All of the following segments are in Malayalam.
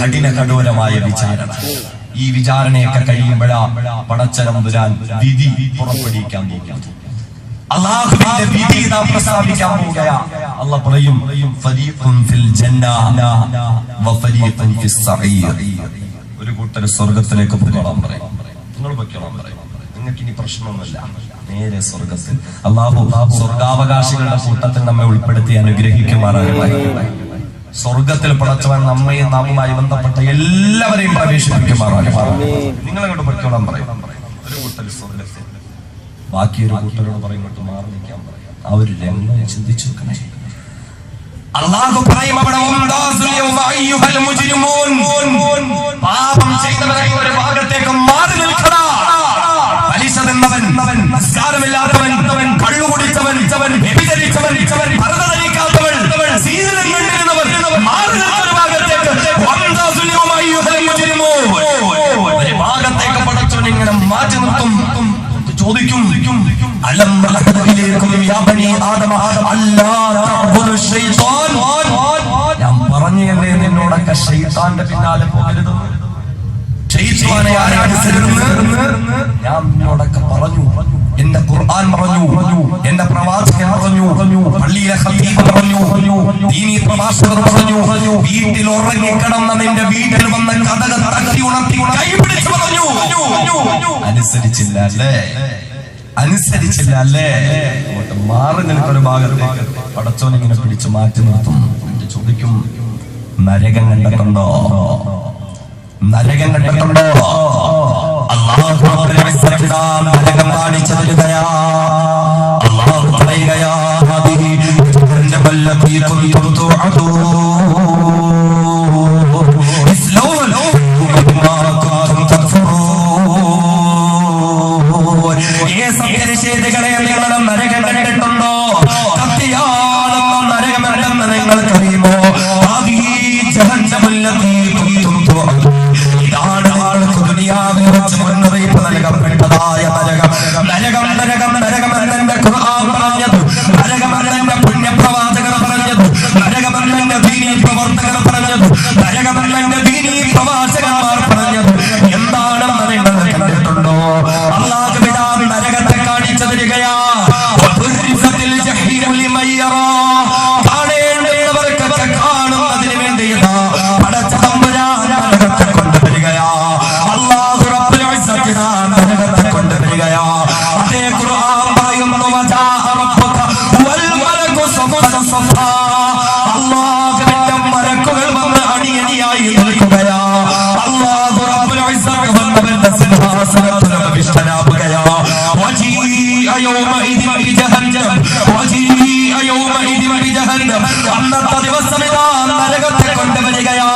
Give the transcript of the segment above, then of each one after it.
കഠിന കഠോരമായ വിചാരണ ഈ വിചാരണയൊക്കെ കഴിയുമ്പോഴാ പടച്ചരമ്പുരാൻ വിധി പുറപ്പെടുവിക്കാൻ പോകുന്നത്. അള്ളാഹുവിന്റെ വിധി നാം പ്രസ്താവിക്കാൻ പോവുകയാ. അല്ല പറയും ഒരു കൂട്ടർ സ്വർഗത്തിലേക്ക് പോകണം പറയും. നിങ്ങൾ പൊയ്ക്കോളാൻ പറയും. നിങ്ങൾക്ക് ഇനി പ്രശ്നമൊന്നുമില്ല. നേരെ സ്വർഗത്തിൽ അള്ളാഹു സ്വർഗാവകാശികളുടെ കൂട്ടത്തിൽ നമ്മെ ഉൾപ്പെടുത്തി അനുഗ്രഹിക്കുമാറാകട്ടെ. സ്വർഗത്തിൽ പടച്ചവൻ നമ്മയും നാമുമായി ബന്ധപ്പെട്ട എല്ലാവരെയും പ്രവേശിപ്പിക്കുമാറാകട്ടെ. നിങ്ങൾ അങ്ങോട്ട് പൊയ്ക്കോളാൻ പറയും? ഒരു കൂട്ടൽ സ്വർഗത്തിൽ ബാക്കി ഒരു കൂട്ടരോട് പറയും ഇങ്ങോട്ട് മാറി നിൽക്കാൻ പറയും. ആ ഒരു രംഗം ചിന്തിച്ചു നോക്കണേ അള്ളാഹു പറയും അവിടെ. പാപം ചെയ്തവരെ ഒരു ഭാഗത്തേക്ക് മാറി നിൽക്കടാ പലിശ തിന്നവൻ നിസ്കാരമില്ലാത്തവൻ കള്ളു കുടിച്ചവൻ വ്യഭിചരിച്ചവൻ ഭരത ധരിക്കാത്തവൻ സീതനം കണ്ടിരുന്നവൻ മാറി ഒരു ഭാഗത്തേക്ക്. ഒരു ഭാഗത്തേക്ക് മാറ്റി നിർത്തും. ചോദിക്കും അലം യാ ബനി ആദമ അല്ലാ തഅബുദു ശൈത്താൻ. ഞാൻ പറഞ്ഞല്ലേ നിന്നോടൊക്കെ ശൈത്താന്റെ പിന്നാലെ പോകരുത്. ശൈത്താനെ ആരാധിക്കരുതെന്ന് ഞാൻ നിന്നോടൊക്കെ പറഞ്ഞു. എന്റെ ഖുർആൻ പറഞ്ഞു. എന്റെ പ്രവാചകൻ പറഞ്ഞു. പള്ളിയിലെ ഖതീബ് പറഞ്ഞു. ദീനി പ്രഭാഷകർ പറഞ്ഞു. വീട്ടിൽ ഉറങ്ങി കിടന്ന നിന്റെ വീട്ടിൽ വന്ന കഥക തട്ടി ഉണർത്തി കൈപിടിച്ച് പറഞ്ഞു. അനുസരിച്ചില്ല അല്ലേ അനുസരിച്ചില്ല അല്ലേ മാറി നിൽക്കുന്ന ഭാഗത്തേക്ക് പടച്ചോൻ ഇങ്ങനെ പിടിച്ചു മാറ്റി നിർത്തും. ചോദിക്കും നരകം കണ്ടിട്ടുണ്ടോ നരകം കണ്ടിട്ടുണ്ടോ? അള്ളാഹു നരകം കാണിച്ചതിന് തരികയാ എന്നെ വന്നവന്റെ സിംഹാസനത്തിൽ ബിജഹന്നം അന്നത്തെ ദിവസം ഇതാ നരകത്തെ കൊണ്ടുവരികയാ.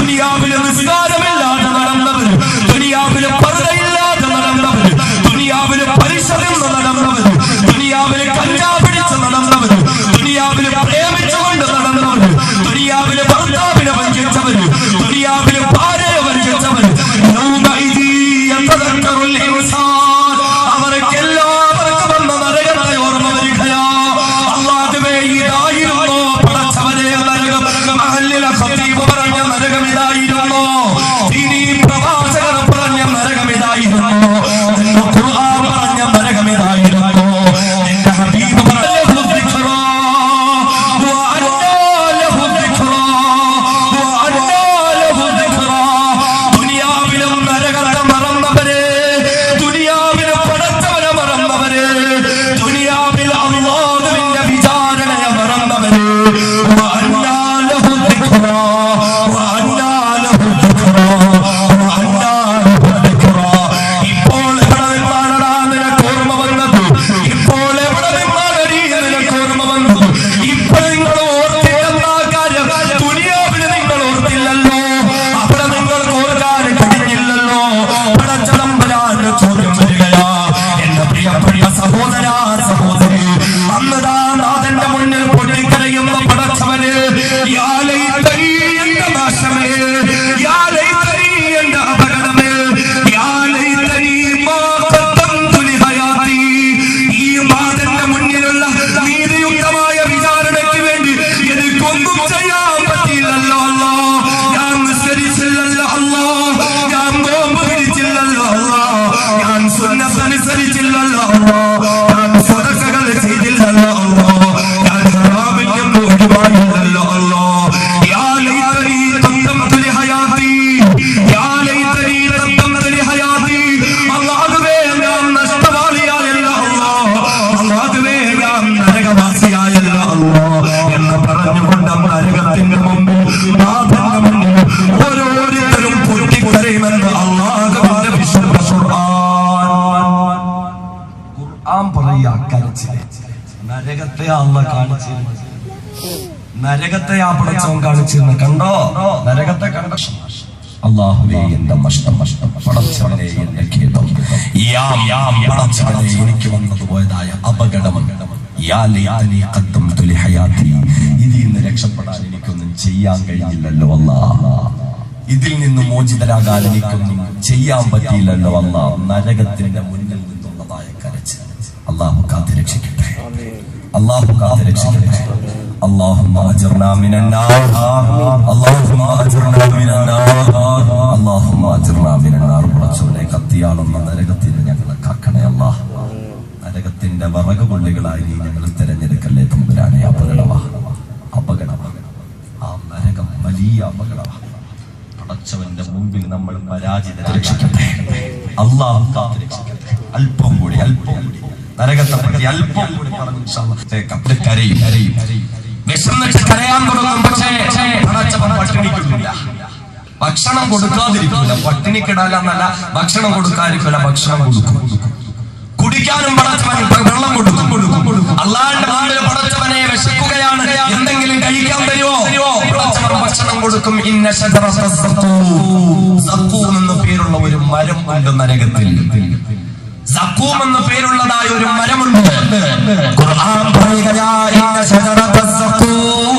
Dünya planımızda പടച്ചവൻ കാണിച്ചിരുന്നു കണ്ടോ? നരകത്തെ കണ്ട അള്ളാഹുവേ എന്റെ നഷ്ടം നഷ്ടം പടച്ചവനെ എന്റെ ഖേദം യാം യാം പടച്ചവനെ എനിക്ക് വന്നത് പോയതായ അപകടം. ഇതിൽ നിന്ന് രക്ഷപ്പെടാൻ എനിക്കൊന്നും ചെയ്യാൻ കഴിയില്ലല്ലോ അല്ല ഇതിൽ നിന്ന് മോചിതരാകാൻ എനിക്കൊന്നും ചെയ്യാൻ പറ്റിയില്ലല്ലോ അല്ല നരകത്തിന്റെ മുന്നിൽ നിന്നുള്ളതായ കരച്ച് അള്ളാഹു കാത്തിരക്ഷിക്കട്ടെ. അള്ളാഹു കാത്തുരക്ഷിക്കട്ടെ. اللهم اجرنا من النار اللهم اجرنا من النار اللهم اجرنا من النار റസൂലെ കത്തിയാളുന്ന നരകത്തിൽ ഞങ്ങളെ കാക്കണേ അല്ലാഹ് നരകത്തിന്റെ വറകുകൊള്ളികളായി നീ ഞങ്ങൾ തിരഞ്ഞെടുക്കല്ലേ തമ്പുരാനെ? അപ്പഗണവ അപകടവാ ആ നരകം വലിയ അപകടവാ പടച്ചവന്റെ മുമ്പിൽ നമ്മൾ പരാജിത രക്ഷിക്കട്ടെ. അല്ലാഹു കാത്ത് രക്ഷിക്കട്ടെ അല്പം കൂടി അല്പം കൂടി. നരകത്തെ പറ്റി അല്പം കൂടി പറഞ്ഞു. കപ്പൽ കരയും. കരയും വിശന്നിട്ട് കരയാൻ തുടങ്ങും പക്ഷേ പടച്ചവൻ പട്ടിണിക്കില്ല ഭക്ഷണം കൊടുക്കാതിരിക്കില്ല പട്ടിണിക്കിടാലെന്നല്ല ഭക്ഷണം കൊടുക്കാതിരിക്കില്ല ഭക്ഷണം കൊടുക്കും. കുടിക്കാനും പടച്ചവൻ വെള്ളം കൊടുക്കും. കൊടുക്കും അള്ളാന്റെ മുമ്പിൽ പടച്ചവനെ വിശക്കുകയാണ്. എന്തെങ്കിലും കഴിക്കാൻ തരുമോ പടച്ചവൻ ഭക്ഷണം കൊടുക്കും. ഇന്ന സഖൂം. സഖൂം എന്ന പേരുള്ള ഒരു മരം ഉണ്ട് നരകത്തിൽ. സഖൂം എന്ന പേരുള്ളതായ ഒരു മരമുണ്ട്. ഖുർആൻ പറയുകയാ ഇന്ന ശജറത്ത സഖൂം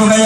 അവരുടെ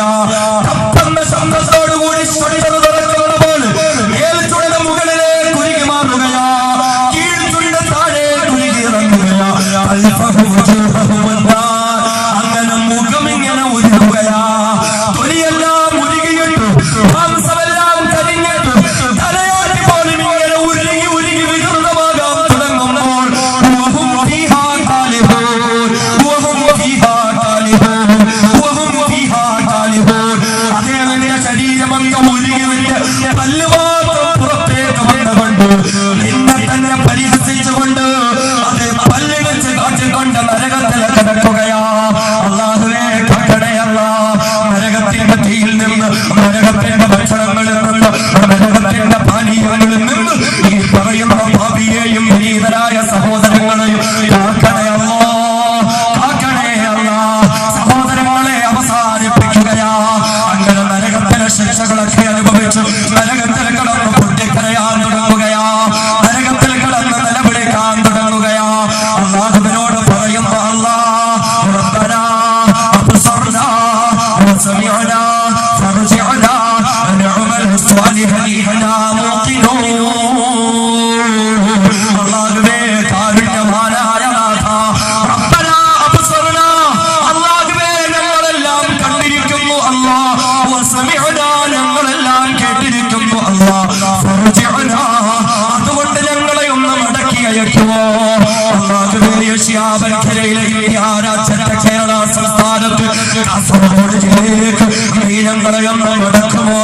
നീ നടക്കുമോ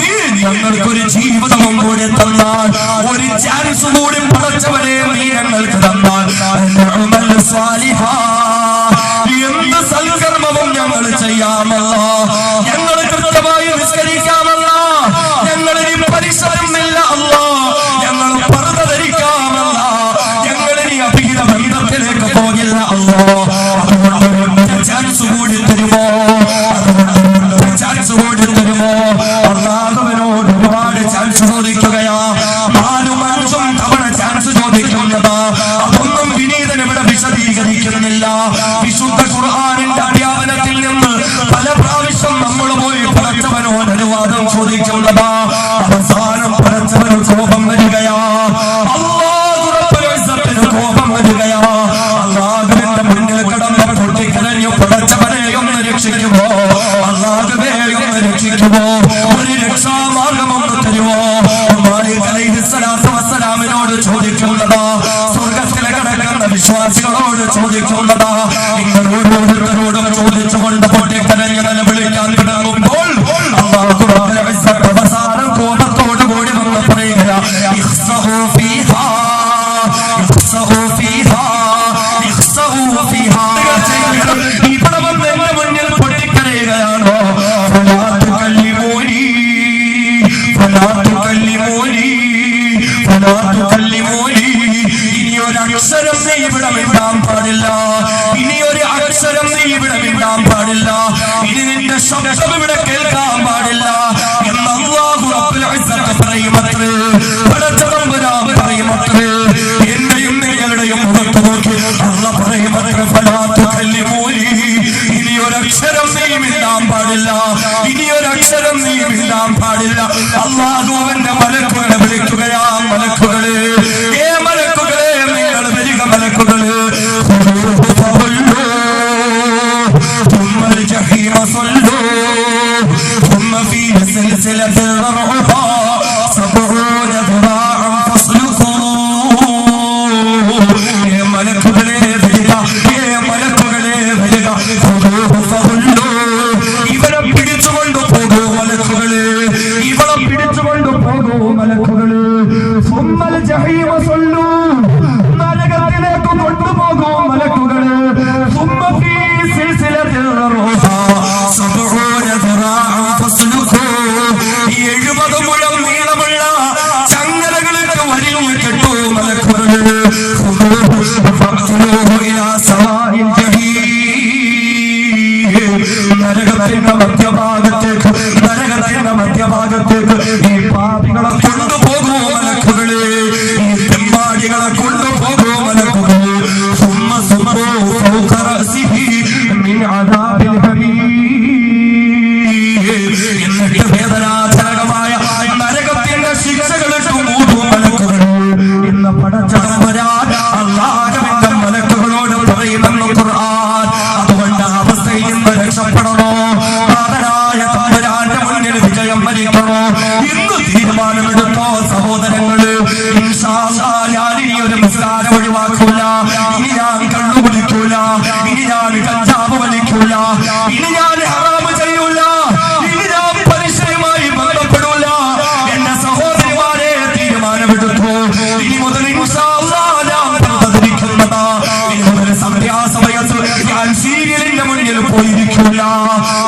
നീ ഞങ്ങൾക്കൊരു ജീവിതവും കൂടി തന്നാൽ ഒരു ചാൻസ് കൂടി പടച്ചവരെ നീ ഞങ്ങൾക്ക് തന്നാൽ. എന്ത് സൽക്കർമ്മവും ഞങ്ങൾ ചെയ്യാമല്ല അനുവാദം ചോദിക്കുന്നത് അവസാനം പടച്ചവന് കോപം വരികയാ. റബ്ബുൽ കോപം വരികയാ. അള്ളാഹുവിന്റെ മുന്നിൽ കടന്ന് പൊട്ടിക്കരഞ്ഞു പടച്ചവനെ ഒന്ന് രക്ഷിക്കുമോ? അള്ളാഹുവേ ഒന്ന് രക്ഷിക്കുമോ? ഒരു രക്ഷാമാർഗം ഒന്ന് തരുമോ? മാലിക് അലൈഹി സ്വലാത്തു വസ്സലാമിനോട് ചോദിക്കുന്നതാ സ്വർഗത്തിലെ കിടക്കുന്ന വിശ്വാസികളോട് ചോദിക്കുന്നതാ ഫലാ തുകല്ലിമൂനി ഇനി ഒരു അക്ഷരം നീ ഇവിടെ മിണ്ടാൻ പാടില്ല. ഇനി ഒരു അക്ഷരം നീ ഇവിടെ മിണ്ടാൻ പാടില്ല. ഇനി നിന്റെ ശബ്ദം ഇവിടെ കേൾക്കാൻ പാടില്ല. എന്ന് അല്ലാഹു റബ്ബുൽ ഇസ്സത്ത് പറയുമത്രേ പടച്ചതമ്പുരാൻ പറയുമത്രേ എന്റെയും നിങ്ങളുടെയും മുഖത്ത് നോക്കി അല്ല പറയുമത്രേ ഫലാ തുകല്ലിമൂനി ഇനി ഒരു അക്ഷരം നീ മിണ്ടാൻ പാടില്ല. ഇനി ഒരു അക്ഷരം നീ മിണ്ടാൻ പാടില്ല. അള്ളാഹു അവന്റെ മലക്കുകളെ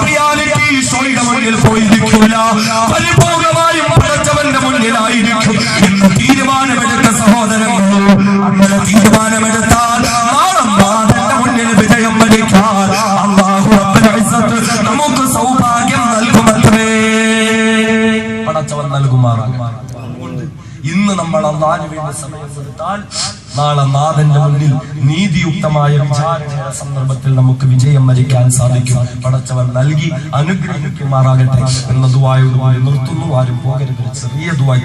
റിയാലിറ്റി ഷോയുടെ മുന്നിൽ പോയിരിക്കില്ല പരിപൂർണമായും പടച്ചവന്റെ മുന്നിലായിരിക്കും. എന്ന് തീരുമാനമെടുത്ത സഹോദരങ്ങൾ അങ്ങനെ തീരുമാനമെടുത്താൽ നാളെ നാഥന്റെ മുന്നിൽ വിജയം വരിക്കാൻ അള്ളാഹു നമുക്ക് സൗഭാഗ്യം നൽകുമത്രേ. പടച്ചവൻ നൽകുമാറാകും ഇന്ന് നമ്മൾ അള്ളാഹുവിന്റെ സമയം കൊടുത്താൽ നാളെ നാഥന്റെ മുന്നിൽ നീതിയുക്തമായ വിചാരണയുടെ സന്ദർഭത്തിൽ നമുക്ക് വിജയം വരിക്കാൻ സാധിക്കും. പടച്ചവൻ നൽകി അനുഗ്രഹിക്കുമാറാകട്ടെ. എന്ന ദുവായോടുമായി നിർത്തുന്നു. ആരും പോകരുത്. ചെറിയ ദുവായി